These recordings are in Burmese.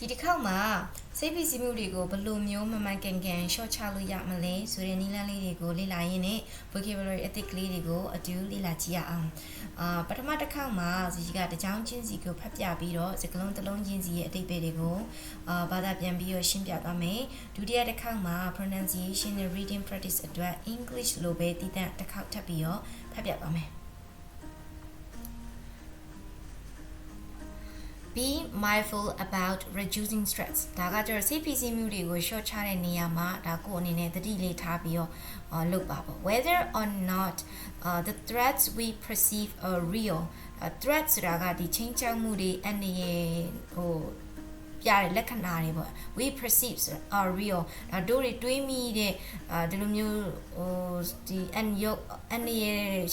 ဒီတစ်ခေါက်မှာစိတ်ဖိစီးမှုတွေကိုဘယ်လိုမျိုးမမှန်ကန်ကန်ရှော့ချလို့ရမလဲဆိုတဲ့နည်းလမ်းလေးတွေကိုလေ့လာရင်းနဲ့ vocabulary အသစ်ကလေးတွေကိုအတူလေ့လာကြည့်ရအောင်အာပထမတစ်ခေါက်မှာဇီကတကြောင်ချင်းစီကိုဖတ်ပြပြီးတော့စကလုံးတစ်လုံးချင်းစီရဲ့အတိတ်ပဲတွေကိုအာဘာသာပြန်ပြီးတော့ရှင်းပြသွားမယ်ဒုတိယတစ်ခေါက်မှာ pronunciation နဲ့ reading practice အတွက် English လိုပဲတည်တံ့တစ်ခေါက်ထပ်ပြီးတော့ဖတ်ပြသွားမယ် be mindful about reducing stress ဒါကကျတော့စိတ်ဖိစီးမှုတွေကို short ချတဲ့နေရာမှာဒါကိုအနေနဲ့သတိလေးထားပြီးတော့အာလုပ်ပါပေါ့ whether or not uh, the threats we perceive are real uh, threat ဆိုတာကဒီချင်းချောက်မှုတွေအနေနဲ့ဟို ပြတဲ့လက္ခဏာတွေပေါ့ we perceive ဆိုတာ are real ဒါတို့တွေတွေးမိတဲ့အာဒီလိုမျိုးဟိုဒီ and yo အနေ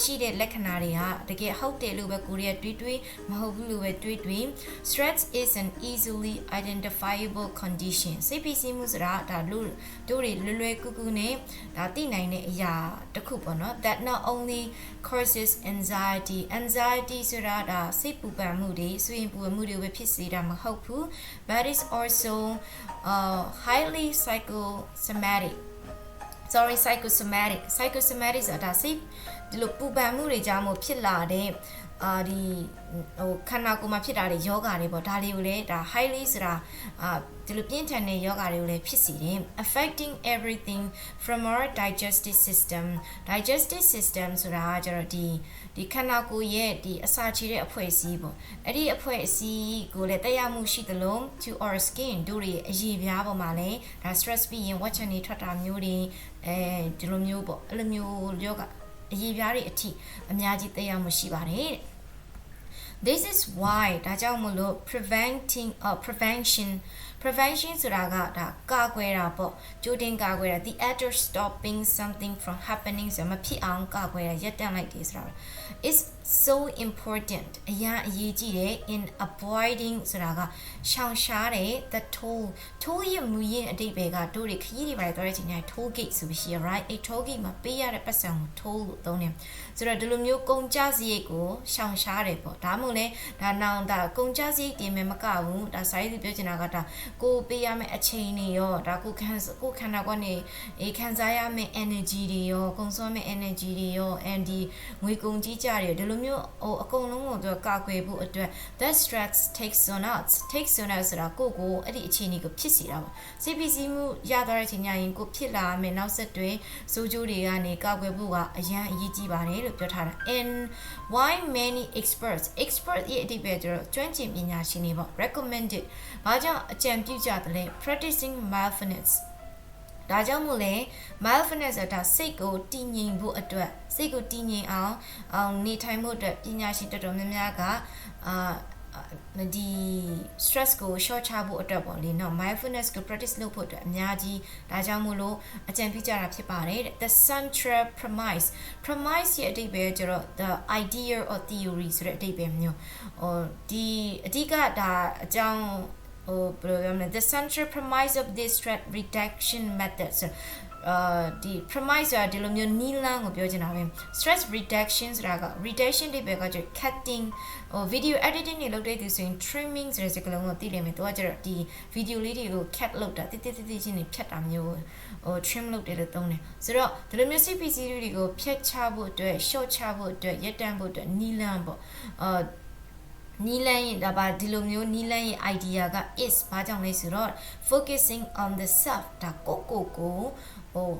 ရှိတဲ့လက္ခဏာတွေဟာတကယ်ဟုတ်တယ်လို့ပဲကိုရီးယားတွေးတွေးမဟုတ်ဘူးလို့ပဲတွေးတွေး stress is an easily identifiable condition စိတ်ဖိစီးမှုဆိုတာဒါလို့တို့တွေလွယ်လွယ်ကူကူနဲ့ဒါသိနိုင်တဲ့အရာတစ်ခုပေါ့နော် that not only causes anxiety anxiety ဆိုတာဒါစိတ်ပူပန်မှုတွေဆွေးပူပန်မှုတွေပဲဖြစ်စေတာမဟုတ်ဘူး but it's also uh, highly psychosomatic sorry psychosomatic psychosomatic ဆိုတာဒါစိတ်ဒီလိုပူပန်မှုတွေကြောင့်မို့ဖြစ်လာတဲ့အာဒီဟိုခန္ဓာကိုယ်မှာဖြစ်တာတွေယောဂါတွေပေါ့ဒါတွေကိုလည်းဒါ highly ဆိုတာအာ ဒီလိုပြင်းထန်တဲ့ယောဂါတွေကိုလည်းဖြစ်စေတယ် affecting everything from our digestive system digestive system ဆိုတာကကျတော့ဒီဒီခန္ဓာကိုယ်ရဲ့ဒီအစာချေတဲ့အဖွဲ့အစည်းပေါ့အဲ့ဒီအဖွဲ့အစည်းကိုလည်းတက်ရောက်မှုရှိသလို to our skin တို့တွေအရည်ပြားပေါ်မှာလည်းဒါ stress ပြီးရင် watch နေထွက်တာမျိုးတွေအဲဒီလိုမျိုးပေါ့အဲ့လိုမျိုးယောဂအရည်ပြားတွေအထိအများကြီးတက်ရောက်မှုရှိပါတယ်တဲ့ This is why ဒါကြောင့်မလို့ preventing or prevention prevention ဆိုတာကဒါကာကွယ်တာပေါ့ကြိုတင်ကာကွယ်တာ the act of stopping something from happening ဆိုမဖြစ်အောင်ကာကွယ်တာရပ်တန့်လိုက်တယ်ဆိုတာ is so important အရာအရေးကြီးတယ် in avoiding ဆိုတာကရှောင်ရှားတယ် the toll toll ရမူရင်းအတိတ်ပဲကတို့တွေခရီးတွေပါတယ်တော့တဲ့အချိန်ကျရင် toll gate ဆိုပြီးရှိရ right အဲ toll gate မှာပေးရတဲ့ပတ်စံကို toll လို့သုံးတယ်ဆိုတော့ဒီလိုမျိုးကုန်ကျစရိတ်ကိုရှောင်ရှားတယ်ပေါ့ဒါမှမဟုတ်လဲဒါနောင်ဒါကုန်ကျစရိတ်တင်မယ်မကဘူးဒါစာရေးသူပြောချင်တာကဒါကိုပေးရမယ့်အချိန်တွေရောဒါကိုခံကိုခန္ဓာကနေအေးခံစားရမယ့် energy တွေရောကုန်စွမ်းမယ့် energy တွေရော and ဒီငွေကုန်ကြီးကြတွေဒီလိုမျိုးဟိုအကုန်လုံးကိုသူကာကွယ်ဖို့အတွက် that stress takes on us takes on us ဆိုတာကိုကိုအဲ့ဒီအခြေအနေကိုဖြစ်စေတာပေါ့စိတ်ပစ္စည်းမှုရသွားတဲ့အချိန်ညရင်ကိုဖြစ်လာမယ့်နောက်ဆက်တွဲစိုးကျိုးတွေကနေကာကွယ်ဖို့ကအရန်အရေးကြီးပါတယ်လို့ပြောထားတာ and why many experts expert ရဲ့အတိတ်ပဲကျတော့ကျွမ်းကျင်ပညာရှင်တွေပေါ့ recommended ဘာကြောင့်အကြံပြုကြတယ်လဲ practicing mindfulness ဒါကြောင့်မို့လဲ mindfulness ဆိုတာစိတ်ကိုတည်ငြိမ်ဖို့အတွက်စိတ်ကိုတည်ငြိမ်အောင်အောင်နေထိုင်ဖို့အတွက်ပညာရှင်တော်တော်များများကအာဒီ stress ကို short ချဖို့အတွက်ပေါ့လေနော် mindfulness ကို practice လုပ်ဖို့အတွက်အများကြီးဒါကြောင့်မို့လို့အကြံပြုကြတာဖြစ်ပါတယ်တဲ့ the central premise premise ရဲ့အဓိပ္ပာယ်ကျတော့ the idea or theory ဆိုတဲ့အဓိပ္ပာယ်မျိုးဟိုဒီအဓိကဒါအကြောင်း ဟိုဘယ်လိုပြောမလဲ the central premise of this stress reduction method ဆိုအာဒီ premise ဆိုတာဒီလိုမျိုးနီးလန်းကိုပြောချင်တာပဲ stress reduction ဆိုတာက reduction တွေပဲကကျ cutting ဟို video editing တွေလုပ်တဲ့သူဆိုရင် trimming ဆိုတဲ့စကားလုံးကိုသိလိမ့်မယ်သူကကျတော့ဒီ video လေးတွေကို cut လုပ်တာတိတိတိတိချင်းတွေဖြတ်တာမျိုးဟို trim လုပ်တယ်လို့သုံးတယ်ဆိုတော့ဒီလိုမျိုး CPC တွေကိုဖြတ်ချဖို့အတွက် short ချဖို့အတွက်ရပ်တန့်ဖို့အတွက်နီးလန်းပေါ့အာ နီလန်ရဲ့ဒါပါဒီလိုမျိုးနီလန်ရဲ့ idea က is ဘာကြောင့်လဲဆိုတော့ focusing on the self ဒါကိုကိုကိုဟို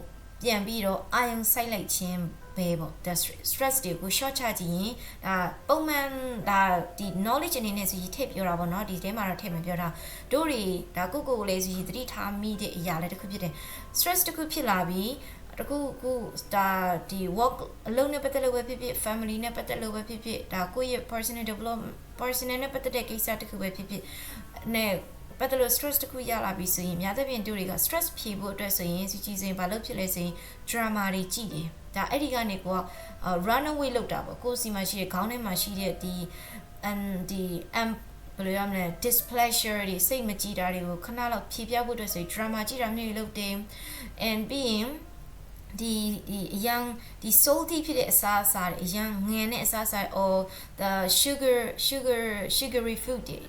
ပြန်ပြီးတော့အာယုံစိုက်လိုက်ခြင်းပဲပေါ့ the stress တွေကို short ချကြည့်ရင်ဒါပုံမှန်ဒါဒီ knowledge အနေနဲ့ဆိုရင်ထည့်ပြောတာပေါ့နော်ဒီထဲမှာတော့ထည့်မပြောတာတို့တွေဒါကိုကိုကိုလည်းဆိုရင်သတိထားမိတဲ့အရာလည်းတစ်ခုဖြစ်တယ် stress တစ်ခုဖြစ်လာပြီး တခုခုဒါဒီ work အလုပ်နဲ့ပတ်သက်လို့ပဲဖြစ်ဖြစ် family နဲ့ပတ်သက်လို့ပဲဖြစ်ဖြစ်ဒါကိုယ့်ရဲ့ personal development personal နဲ့ပတ်သက်တဲ့ကိစ္စတစ်ခုပဲဖြစ်ဖြစ်နဲ့ပတ်သက်လို့ stress တစ်ခုရလာပြီဆိုရင်များသဖြင့်တို့တွေက stress ဖြေဖို့အတွက်ဆိုရင်စီကြီးစိန်ဘာလို့ဖြစ်လဲဆိုရင် drama တွေကြည့်တယ်ဒါအဲ့ဒီကနေကိုက run away လုပ်တာပေါ့ကိုယ်စီမှာရှိတဲ့ခေါင်းထဲမှာရှိတဲ့ဒီ and ဒီ am ဘယ်လိုရမလဲ displeasure တွေစိတ်မကြည်တာတွေကိုခဏလောက်ဖြေပြဖို့အတွက်ဆိုရင် drama ကြည့်တာမျိုးလုပ်တယ် and ပြီးရင် ဒီဒီအရန်ဒီ salty ဖြစ်တဲ့အစားအစာတွေအရန်ငန်တဲ့အစားအစာတွေ or the sugar sugar sugary food တွေ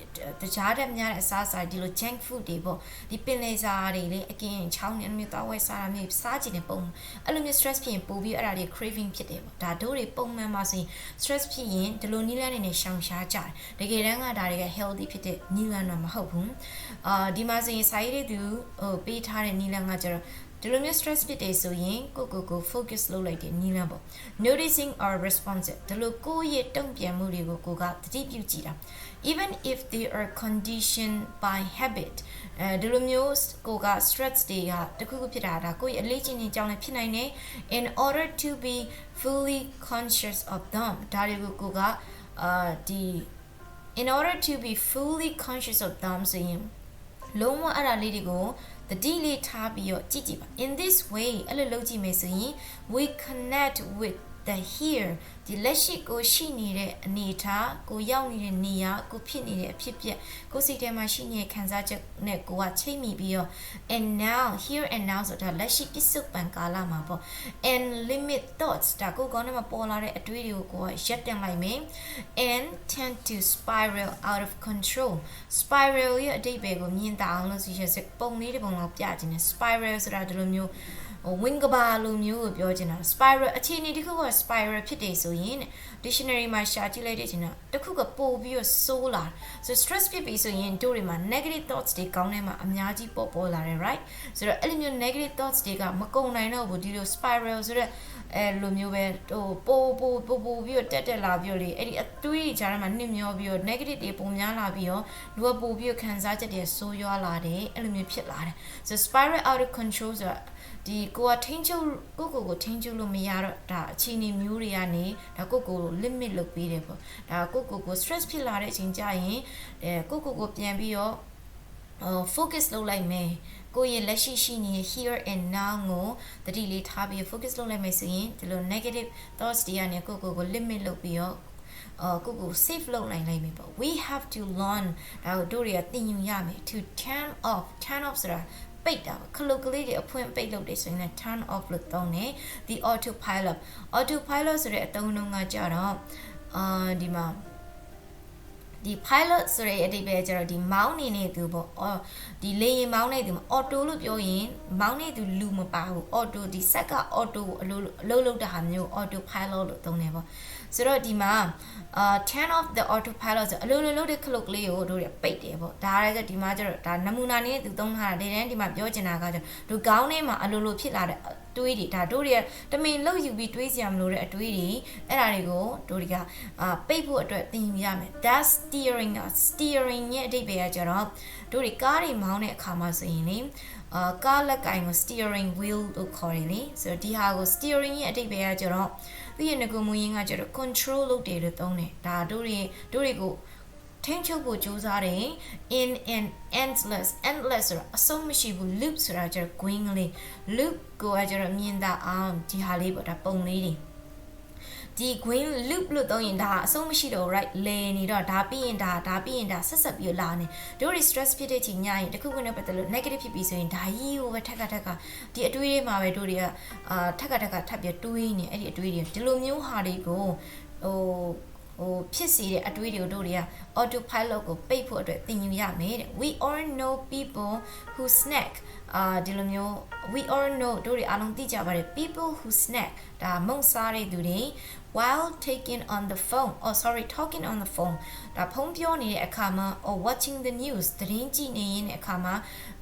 တကြားတဲ့များတဲ့အစားအစာတွေဒီလို junk food တွေပေါ့ဒီပင်လယ်စာတွေလေအကင်းချောင်းနေအမျိုးသားဝဲစားတာမျိုးစားကြည့်နေပုံအဲ့လိုမျိုး stress ဖြစ်ရင်ပို့ပြီးအဲ့ဒါတွေ craving ဖြစ်တယ်ပေါ့ဒါတို့တွေပုံမှန်ပါဆိုရင် stress ဖြစ်ရင်ဒီလိုနီးလန်းနေနဲ့ရှောင်ရှားကြတယ်တကယ်တမ်းကဒါတွေက healthy ဖြစ်တဲ့နီးလန်းတော့မဟုတ်ဘူးအာဒီမှာဆိုရင်စာရေးတဲ့သူဟိုပေးထားတဲ့နီးလန်းကကျတော့ ဒီလိုမျိုး stress ဖြစ်တယ်ဆိုရင်ကိုကိုကို focus လုပ်လိုက်တဲ့နည်းလမ်းပေါ့ noticing or responsive ဒီလိုကိုယ့်ရဲ့တုံ့ပြန်မှုတွေကိုကိုကသတိပြုကြည့်တာ even if they are conditioned by habit အဲဒီလိုမျိုးကိုက stress တွေကတခုခုဖြစ်တာဒါကိုယ့်ရဲ့အလေးချင်းချင်းကြောင့်လည်းဖြစ်နိုင်တယ် in order to be fully conscious of them ဒါတွေကိုကိုကအာဒီ in order to be fully conscious of them ဆိုရင်လုံးဝအဲ့ဒါလေးတွေကို တတိလေးထားပြီးတော့ကြည့်ကြည့်ပါ in this way အဲ့လိုလုပ်ကြည့်မယ်ဆိုရင် we connect with the here ဒီလက်ရှိကိုရှိနေတဲ့အနေအထားကိုရောက်နေတဲ့နေရာကိုဖြစ်နေတဲ့အဖြစ်ပြက်ကိုစိတ်ထဲမှာရှိနေတဲ့ခံစားချက်နဲ့ကိုကချိတ်မိပြီးတော့ and now here and now ဆိုတာလက်ရှိပြစ္ဆုတ်ပံကာလမှာပေါ့ and limit thoughts ဒါကိုကောင်းထဲမှာပေါ်လာတဲ့အတွေးတွေကိုကိုကရက်တင်လိုက်မယ် and tend to spiral out of control spiral ရဲ့အတိတ်ပဲကိုမြင်တာအောင်လို့ဆိုရစပုံလေးတစ်ပုံလောက်ပြခြင်းနဲ့ spiral ဆိုတာဒီလိုမျိုးဟို wing ကဘာလိုမျိုးကိုပြောချင်တာ spiral အခြေအနေတစ်ခုက spiral ဖြစ်တယ်ဆိုရင် dictionary မှာရှာကြည့်လိုက်တဲ့ချိန်တော့တစ်ခုကပို့ပြီးတော့ဆိုးလာဆို stress ဖြစ်ပြီဆိုရင်တို့တွေမှာ negative thoughts တွေကောင်းထဲမှာအများကြီးပေါ်ပေါ်လာတယ် right ဆိုတော့အဲ့လိုမျိုး negative thoughts တွေကမကုန်နိုင်တော့ဘူးဒီလို spiral ဆိုတော့ အဲလိုမျိုးပဲဟိုပို့ပို့ပို့ပို့ပြီးတော့တက်တက်လာပြီးတော့လေအဲ့ဒီအတွေးကြားထဲမှာနှိမ့်မျောပြီးတော့ negative တွေပုံများလာပြီးတော့လူကပို့ပြီးတော့ခံစားချက်တွေဆိုးရွားလာတယ်အဲ့လိုမျိုးဖြစ်လာတယ်ဆို spiral out of control ဆိုတာဒီကိုကထိန်းချုပ်ကိုကိုကိုထိန်းချုပ်လို့မရတော့ဒါအခြေအနေမျိုးတွေကနေဒါကိုကိုကို limit လုပ်ပေးတယ်ပေါ့ဒါကိုကိုကို stress ဖြစ်လာတဲ့အချိန်ကျရင်အဲကိုကိုကိုပြန်ပြီးတော့ဟို focus လုပ်လိုက်မယ် ကိုယ့်ရဲ့လက်ရှိရှိနေတဲ့ here and now ကိုတတိလေးထားပြီး focus လုပ်လိုက်မယ်ဆိုရင်ဒီလို negative thoughts တွေကနေကိုကိုကို limit လုပ်ပြီးတော့အော်ကိုကို save လုပ်နိုင်လိမ့်မယ်ပေါ့ we have to learn ဒါကိုတို့တွေကသင်ယူရမယ် to turn off turn off ဆိုတာပိတ်တာပေါ့ခလုတ်ကလေးတွေအဖွင့်ပိတ်လုပ်တယ်ဆိုရင်လည်း turn off လို့သုံးတယ် the autopilot autopilot ဆိုတဲ့အသုံးအနှုန်းကကြတော့အာဒီမှာ ဒီ pilot ဆိုတဲ့အတိတ်ပဲကျတော့ဒီမောင်းနေနေသူပေါ့အော်ဒီလေရင်မောင်းနေသူမ auto လို့ပြောရင်မောင်းနေသူလူမပါဘူး auto ဒီဆက်က auto ကိုအလုပ်အလုပ်လုပ်တာဟာမျိုး auto pilot လို့သုံးတယ်ပေါ့ဆိုတော့ဒီမှာအာ turn off the autopilot ဆိုအလိုလိုလုပ်တဲ့ခလုတ်ကလေးကိုတို့ရပိတ်တယ်ပေါ့ဒါရဲကဒီမှာကျတော့ဒါနမူနာနဲ့သူသုံးထားတာဒီတန်းဒီမှာပြောချင်တာကကျတော့သူကောင်းထဲမှာအလိုလိုဖြစ်လာတဲ့ တွေးတွေဒါတို့တွေကတမင်လောက်ယူပြီးတွေးစရာမလိုတဲ့အတွေးတွေအဲ့ဒါတွေကိုတို့တွေကအာပိတ်ဖို့အတွက်သင်ယူရမယ် that steering steering ရဲ့အဓိပ္ပာယ်ကကျတော့တို့တွေကားတွေမောင်းတဲ့အခါမှာဆိုရင်လေအာကားလက်ကင်ကို steering wheel လို့ခေါ်တယ်လေဆိုတော့ဒီဟာကို steering ရဲ့အဓိပ္ပာယ်ကကျတော့သူ့ရဲ့ငကူမူရင်းကကျတော့ control လုပ်တယ်လို့သုံးတယ်ဒါတို့တွေတို့တွေကို ထိန်းချုပ်ဖို့ကြိုးစားတယ် in an endless endless ဆိုတာအဆုံးမရှိဘူး loop ဆိုတာကျတော့ going လေး loop ကိုကကျတော့မြင်တာအောင်ဒီဟာလေးပေါ့ဒါပုံလေးတွေဒီ green loop လို့သုံးရင်ဒါအဆုံးမရှိတော့ right လဲနေတော့ဒါပြီးရင်ဒါဒါပြီးရင်ဒါဆက်ဆက်ပြီးလာနေတို့တွေ stress ဖြစ်တဲ့ချိန်ညရင်တခုခုနဲ့ပတ်သက်လို့ negative ဖြစ်ပြီးဆိုရင်ဒါကြီးကိုပဲထက်ကထက်ကဒီအတွေးတွေမှာပဲတို့တွေကအာထက်ကထက်ကထပ်ပြီးတွေးနေအဲ့ဒီအတွေးတွေဒီလိုမျိုးဟာတွေကိုဟို ဟိုဖြစ်စေတဲ့အတွေးတွေကိုတို့တွေက autopilot ကိုပိတ်ဖို့အတွက်သင်ယူရမယ်တဲ့ we all know people who snack အာဒီလိုမျိုး we all know တို့တွေအားလုံးသိကြပါတယ် people who snack ဒါမုံစားတဲ့သူတွေ while taking on the phone or sorry talking on the phone ဒါဖုန်းပြောနေတဲ့အခါမှာ or watching the news သတင်းကြည့်နေရင်အခါမှာ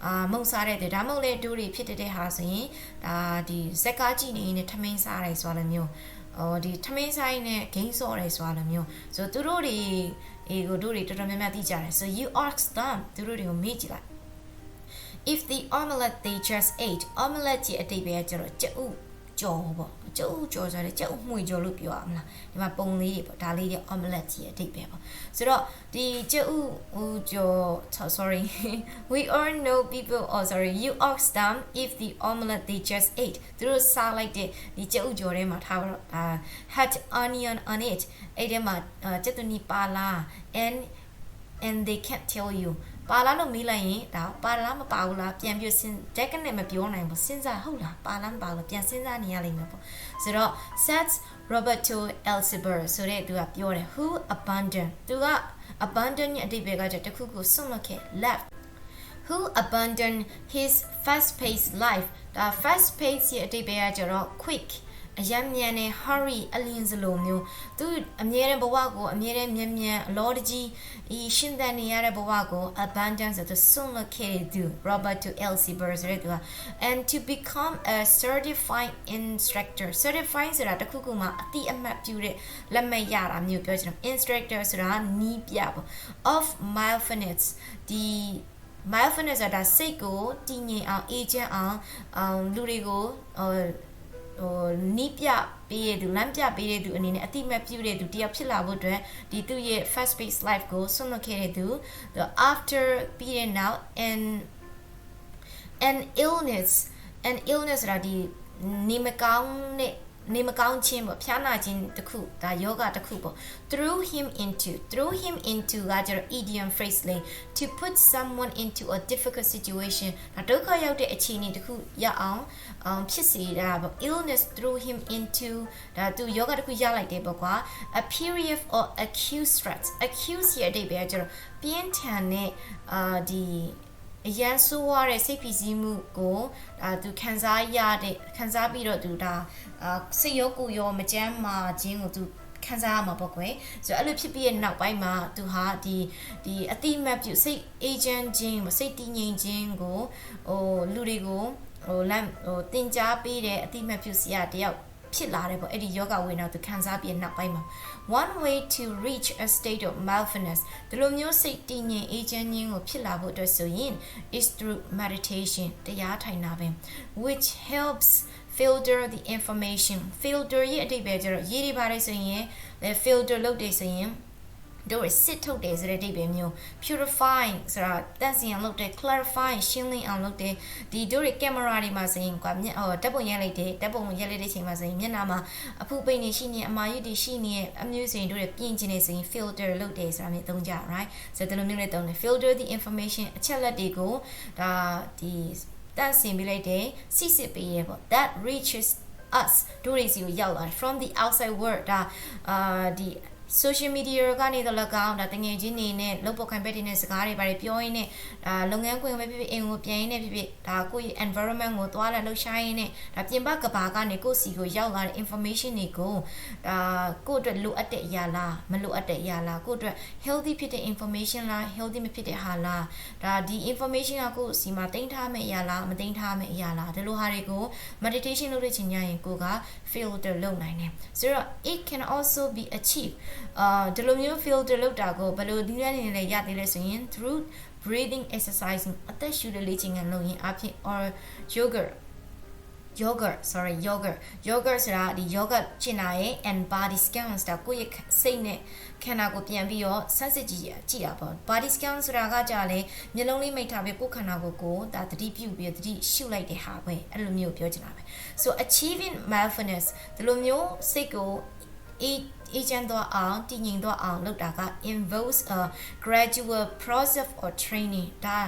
အာမုံစားတဲ့သူဒါမှမဟုတ်လေတို့တွေဖြစ်တဲ့ဟာဆိုရင်ဒါဒီဇက်ကားကြည့်နေရင်ထမင်းစားတယ်ဆိုတာမျိုး ဟိုဒီထမင်းဆိုင်နဲ့ဂိမ်းစော့တယ်ဆိုတာလိုမျိုးဆိုသူတို့တွေအေကိုတို့တွေတော်တော်များများသိကြတယ် so you ask them သူတို့တွေကိုမေးကြည့်လိုက် if the omelette they just ate omelette ရဲ့အတိတ်ပဲကျတော့ကျဥ ကြော်ပေါ့ကျဥကြော်ဆိုတဲ့ကျဥမှွေကြော်လို့ပြောရမလားဒီမှာပုံလေးတွေပေါ့ဒါလေးတွေ omelette ကြီးရဲ့အတိတ်ပဲပေါ့ဆိုတော့ဒီကျဥဟိုကြော် sorry we all know people oh sorry you ask them if the omelette they just ate သူတို့စားလိုက်တဲ့ဒီကျဥကြော်ထဲမှာထားတော့ဒါ had onion on it အဲ့ထဲမှာကျက်သွနီပါလာ and and they can't tell you ပါလားလို့မေးလိုက်ရင်ဒါပါလားမပါဘူးလားပြန်ပြီးစဉ် definite မပြောနိုင်ဘူးစဉ်းစားဟုတ်လားပါလားမပါဘူးလားပြန်စဉ်းစားနေရလိမ့်မယ်ပေါ့ဆိုတော့ sets Roberto Elseber ဆိုတဲ့သူကပြောတယ် who abandon သူက abandon ရဲ့အဓိပ္ပာယ်ကကြတစ်ခုခုစွန့်လွတ်ခဲ့ left who abandoned his fast paced life ဒါ fast pace ရဲ့အဓိပ္ပာယ်ကကြတော့ quick အယံမြန်နဲ့ hurry အလင်းစလိုမျိုးသူအမြဲတမ်းဘဝကိုအမြဲတမ်းမြန်မြန်အလောတကြီးဤရှင်းတန်နေရတဲ့ဘဝကို abundance ဆိုသူဆွန့်လွတ်ခဲ့တဲ့သူ Robert to Elsie Burr ဆိုတဲ့သူက and to become a certified instructor certified ဆိုတာတစ်ခုခုမှာအတိအမှတ်ပြုတဲ့လက်မှတ်ရတာမျိုးပြောချင်တယ် instructor ဆိုတာနီးပြပေါ့ of mindfulness ဒီ mindfulness ဆိုတာစိတ်ကိုတည်ငြိမ်အောင်အေးချမ်းအောင်အောင်လူတွေကို ဟိုဟိုနီးပြပေးရသူလမ်းပြပေးရသူအနေနဲ့အတိမတ်ပြုတဲ့သူတယောက်ဖြစ်လာဖို့အတွက်ဒီသူ့ရဲ့ fast paced life ကိုဆွန့်လွတ်ခဲ့တဲ့သူ the after ပြီးတဲ့နောက် and an illness an illness ဆိုတာဒီနေမကောင်းတဲ့ နေမကောင်းခြင်းပေါ့ဖျားနာခြင်းတစ်ခုဒါယောဂတစ်ခုပေါ့ through him into through him into ကကျတော့ idiom phrase လေး to put someone into a difficult situation ဒါဒုက္ခရောက်တဲ့အခြေအနေတစ်ခုရအောင်အောင်ဖြစ်စေတာပေါ့ illness through him into ဒါသူယောဂတစ်ခုရလိုက်တယ်ပေါ့ကွာ a period or acute stress acute ရဲ့အဓိပ္ပာယ်ကကျတော့ပြင်းထန်တဲ့အာဒီ အရန်ဆိုးရတဲ့စိတ်ဖိစီးမှုကိုဒါသူခံစားရတဲ့ခံစားပြီးတော့သူဒါအာစိတ်ရောကိုယ်ရောမကြမ်းမာခြင်းကိုသူခံစားရမှာပေါ့ကွယ်ဆိုတော့အဲ့လိုဖြစ်ပြီးရဲ့နောက်ပိုင်းမှာသူဟာဒီဒီအတိမတ်ပြုစိတ် agent ခြင်းစိတ်တည်ငြိမ်ခြင်းကိုဟိုလူတွေကိုဟိုလမ်းဟိုတင် जा ပေးတဲ့အတိမတ်ပြုစီရတယောက် ဖြစ်လာတယ်ပေါ့အဲ့ဒီယောဂဝေဒနာသူခံစားပြီးနောက်ပိုင်းမှာ one way to reach a state of mindfulness ဒီလိုမျိုးစိတ်တည်ငြိမ်အေးချမ်းခြင်းကိုဖြစ်လာဖို့အတွက်ဆိုရင် is through meditation တရားထိုင်တာပဲ which helps filter the information filter ရဲ့အဓိပ္ပာယ်ကျတော့ရေးတွေပါတယ်ဆိုရင် filter လုပ်တယ်ဆိုရင် တို့စစ်ထုတ်တယ်ဆိုတဲ့အဓိပ္ပာယ်မျိုး purify ဆိုတာတန့်စင်အောင်လုပ်တယ် clarify ရှင်းလင်းအောင်လုပ်တယ်ဒီတို့ရဲ့ကင်မရာတွေမှာဆိုရင်ကွာမျက်ဟောဓာတ်ပုံရိုက်လိုက်တယ်ဓာတ်ပုံရိုက်လိုက်တဲ့ချိန်မှာဆိုရင်မျက်နှာမှာအဖူပိန်နေရှိနေအမာရွတ်တွေရှိနေအမျိုးဆိုရင်တို့ရဲ့ပြင်ကျင်နေဆိုရင် filter လုပ်တယ်ဆိုတာမျိုးသုံးကြ right ဆိုတော့ဒီလိုမျိုးလေးသုံးတယ် filter the information အချက်လက်တွေကိုဒါဒီတန့်စင်ပေးလိုက်တယ်စစ်စစ်ပေးရပေါ့ that reaches us တို့တွေစီကိုရောက်လာတယ် from the outside world ဒါအာဒီ social media ကနေတော့၎င်းဒါတငယ်ချင်းနေနဲ့လုပ်ပေါ်ခံဘက်တွေနဲ့စကားတွေပါတယ်ပြောရင်းနဲ့ဒါလုပ်ငန်းခွင်ပဲဖြစ်ဖြစ်အိမ်ကိုပြန်ရင်းနဲ့ဖြစ်ဖြစ်ဒါကိုယ့်ရဲ့ environment ကိုသွားလာလှုပ်ရှားရင်းနဲ့ဒါပြင်ပကဘာကနေကိုယ့်စီကိုရောက်လာတဲ့ information တွေကိုဒါကိုယ့်အတွက်လိုအပ်တဲ့အရာလားမလိုအပ်တဲ့အရာလားကိုယ့်အတွက် healthy ဖြစ်တဲ့ information လား healthy မဖြစ်တဲ့ဟာလားဒါဒီ information ကကိုယ့်စီမှာတင်ထားမယ့်အရာလားမတင်ထားမယ့်အရာလားဒီလိုဟာတွေကို meditation လုပ်တဲ့ချိန်ကျရင်ကိုက filter လုပ်နိုင်တယ်ဆိုတော့ it can also be achieved အာဒီလိုမျိုး filter လုပ်တာကိုဘယ်လိုဒီရနေလဲရသေးလဲဆိုရင် through breathing exercising အသက်ရှူတဲ့လေ့ကျင့်ခန်းလုပ်ရင်အဖြစ် or yoga yogurt sorry yogurt yogurt ဆိုတာဒီ yogurt ကျင်တာရဲ့ and body scan ဆိုတာကိုယ့်ရဲ့စိတ်နဲ့ခန္ဓာကိုယ်ပြန်ပြီးတော့ဆန်းစစ်ကြည့်ကြည့်တာပေါ့ body scan ဆိုတာကကြာလဲမျက်လုံးလေးမိတ်ထားပြီးကိုယ်ခန္ဓာကိုယ်ကိုဒါသတိပြုပြီးသတိရှုလိုက်တဲ့ဟာပဲအဲ့လိုမျိုးပြောချင်တာပဲ so achieving mindfulness ဒီလိုမျိုးစိတ်ကို agent တော့အောင်တည်ငြိမ်တော့အောင်လုပ်တာက involves a gradual process or training ဒါ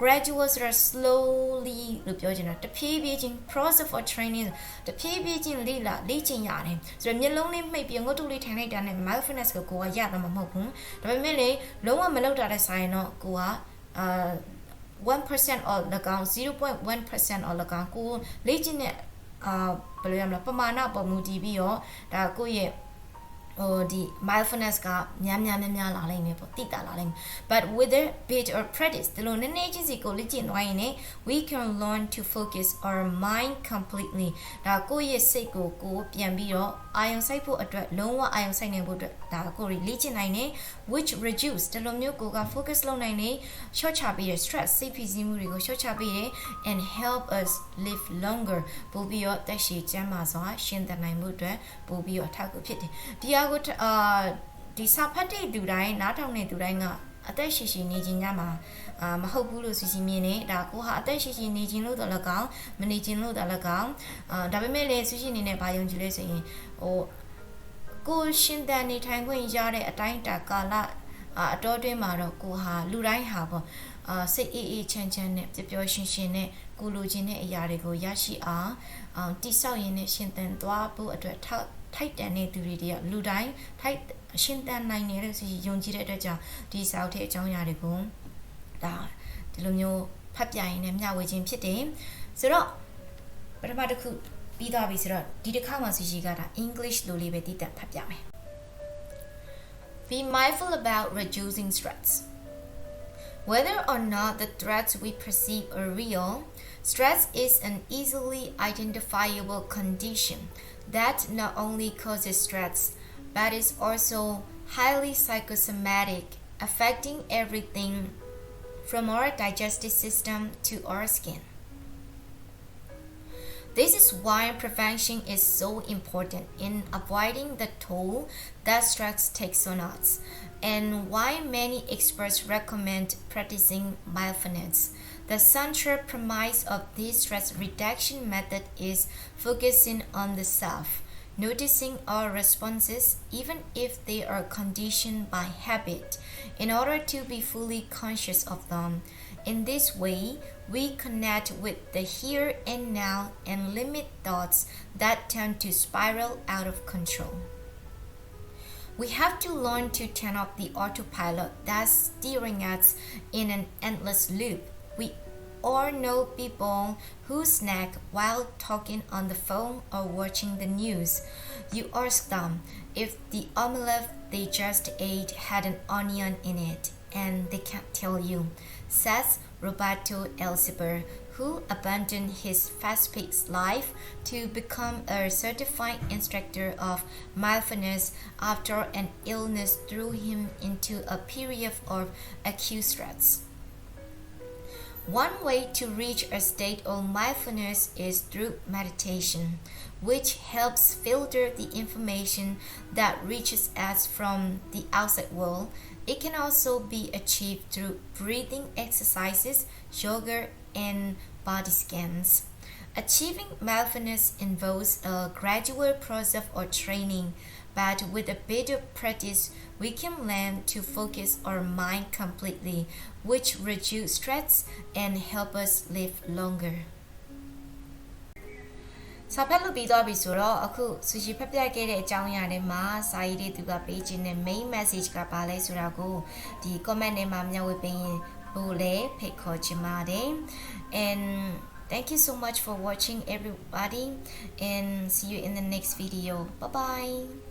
gradual ဆိုတာ slowly လို့ပြောချင်တာတဖြည်းဖြည်းချင်း process or training တဖြည်းဖြည်းချင်းလေ့လာလေ့ကျင့်ရတယ်ဆိုတော့မျက်လုံးလေးမှိတ်ပြီးငုတ်တုလေးထိုင်လိုက်တာနဲ့ mindfulness ကိုကိုကရတာမဟုတ်ဘူးဒါပေမဲ့လေလုံးဝမလုပ်တာတဲ့ဆိုင်တော့ကိုကအာ1% or ၎င်း0.1% or ၎င်းကိုလေ့ကျင့်တဲ့အာဘယ်လိုရမလဲပမာဏပေါ်မူတည်ပြီးတော့ဒါကိုယ့်ရဲ့ ဟိုဒီ mindfulness ကများများများများလာလိမ့်မယ်ပေါ့တိတာလာလိမ့်မယ် but with a bit of practice ဒီလိုနည်းနည်းချင်းစီကိုလေ့ကျင့်သွားရင် we can learn to focus our mind completely ဒါကိုယ့်ရဲ့စိတ်ကိုကိုပြန်ပြီးတော့အာရုံစိုက်ဖို့အတွက်လုံးဝအာရုံစိုက်နိုင်ဖို့အတွက်ဒါကိုလေ့ကျင့်နိုင်တယ် which reduce ဒီလိုမျိုးကိုက focus လုပ်နိုင်တယ် short ချပေးတယ် stress စိတ်ဖိစီးမှုတွေကို short ချပေးတယ် and help us live longer ပို့ပြီးတော့တက်ရှည်ကျန်းမာစွာရှင်သန်နိုင်မှုအတွက်ပို့ပြီးတော့အထောက်အကူဖြစ်တယ်ဒီအကိုအာဒီစာဖတ်တဲ့သူတိုင်းနားထောင်တဲ့သူတိုင်းကအသက်ရှိရှိနေခြင်းညမှာအာမဟုတ်ဘူးလို့စီစီမြင်နေဒါကိုဟာအသက်ရှိရှိနေခြင်းလို့တော့လည်းကောင်းမနေခြင်းလို့တော့လည်းကောင်းအာဒါပေမဲ့လည်းစီစီနေနဲ့ဘာယုံကြည်လဲဆိုရင်ဟိုကိုရှင်တန်နေထိုင်ခွင့်ရတဲ့အတိုင်းတာကာလအတော်တွင်းမှာတော့ကိုဟာလူတိုင်းဟာပေါ့အာစိတ်အေးအေးချမ်းချမ်းနဲ့ပျော်ပျော်ရွှင်ရွှင်နဲ့ကိုလိုချင်တဲ့အရာတွေကိုရရှိအောင်အောင်တိဆောက်ရင်းနဲ့ရှင်သန်သွားဖို့အတွက်ထောက် ထိုက်တန်တဲ့သူတွေတည်းလူတိုင်းထိုက်ရှင်သန်နိုင်နေတဲ့ဆိုယုံကြည်တဲ့အတွက်ကြောင့်ဒီစာအုပ်ထဲအကြောင်းအရာတွေကိုဒါဒီလိုမျိုးဖတ်ပြရင်လည်းမျှဝေခြင်းဖြစ်တယ်ဆိုတော့ပထမတစ်ခုပြီးသွားပြီဆိုတော့ဒီတစ်ခါမှဆိုရှိကဒါ English လိုလေးပဲတည်တက်ဖတ်ပြမယ် Be mindful about reducing stress Whether or not the threats we perceive are real, stress is an easily identifiable condition that not only causes stress but is also highly psychosomatic, affecting everything from our digestive system to our skin. This is why prevention is so important in avoiding the toll that stress takes on us, and why many experts recommend practicing mindfulness. The central premise of this stress reduction method is focusing on the self, noticing our responses, even if they are conditioned by habit, in order to be fully conscious of them. In this way, we connect with the here and now and limit thoughts that tend to spiral out of control. We have to learn to turn off the autopilot that's steering us in an endless loop. All know people who snack while talking on the phone or watching the news. You ask them if the omelette they just ate had an onion in it, and they can't tell you, says Roberto Elseber, who abandoned his fast-paced life to become a certified instructor of mindfulness after an illness threw him into a period of acute stress. One way to reach a state of mindfulness is through meditation, which helps filter the information that reaches us from the outside world. It can also be achieved through breathing exercises, yoga, and body scans. Achieving mindfulness involves a gradual process or training, but with a bit of practice, we can learn to focus our mind completely, which reduce stress and help us live longer. စာဖတ်လို့ပြီးသွားပြီဆိုတော့အခုဆူရှီဖတ်ပြခဲ့တဲ့အကြောင်းအရာတွေမှာစာရေးတွေသူကပေးခြင်းနဲ့ main message ကပါလဲဆိုတာကိုဒီ comment ထဲမှာမျှဝေပေးရင်လို့လည်းဖိတ်ခေါ်ချင်ပါတယ် and thank you so much for watching everybody and see you in the next video. Bye bye